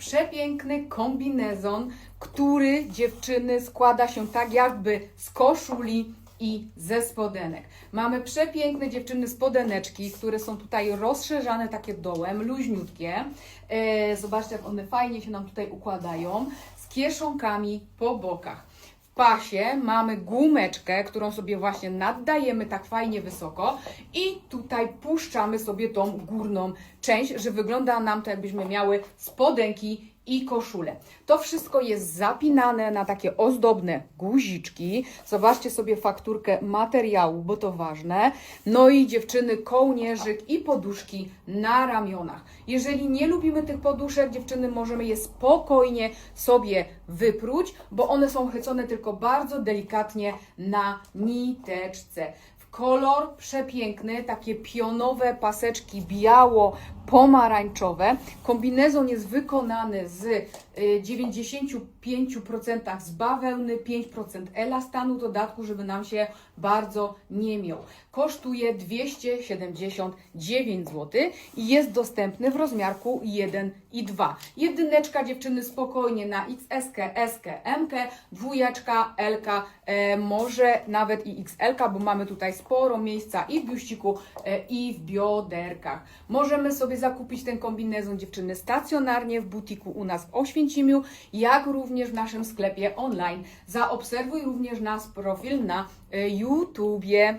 przepiękny kombinezon, który dziewczyny składa się tak jakby z koszuli i ze spodenek. Mamy przepiękne dziewczyny spodeneczki, które są tutaj rozszerzane takie dołem, luźniutkie. E, zobaczcie, jak one fajnie się nam tutaj układają, z kieszonkami po bokach. Pasie mamy gumeczkę, którą sobie właśnie naddajemy tak fajnie wysoko i tutaj puszczamy sobie tą górną część, że wygląda nam to jakbyśmy miały spodenki i koszulę. To wszystko jest zapinane na takie ozdobne guziczki. Zobaczcie sobie fakturkę materiału, bo to ważne. No i dziewczyny, kołnierzyk i poduszki na ramionach. Jeżeli nie lubimy tych poduszek, dziewczyny, możemy je spokojnie sobie wypróć, bo one są chycone tylko bardzo delikatnie na niteczce. Kolor przepiękny, takie pionowe paseczki biało-pomarańczowe. Kombinezon jest wykonany z y, 95% z bawełny, 5% elastanu dodatku, żeby nam się bardzo nie miał. Kosztuje 279 zł i jest dostępny w rozmiarku 1 i 2. Jedyneczka dziewczyny spokojnie na XS, S, M, dwójeczka, L, e, może nawet i XL, bo mamy tutaj sporo miejsca i w biuściku, e, i w bioderkach. Możemy sobie zakupić ten kombinezon dziewczyny stacjonarnie w butiku u nas w Oświęcimiu, jak również w naszym sklepie online. Zaobserwuj również nasz profil na e, YouTubie.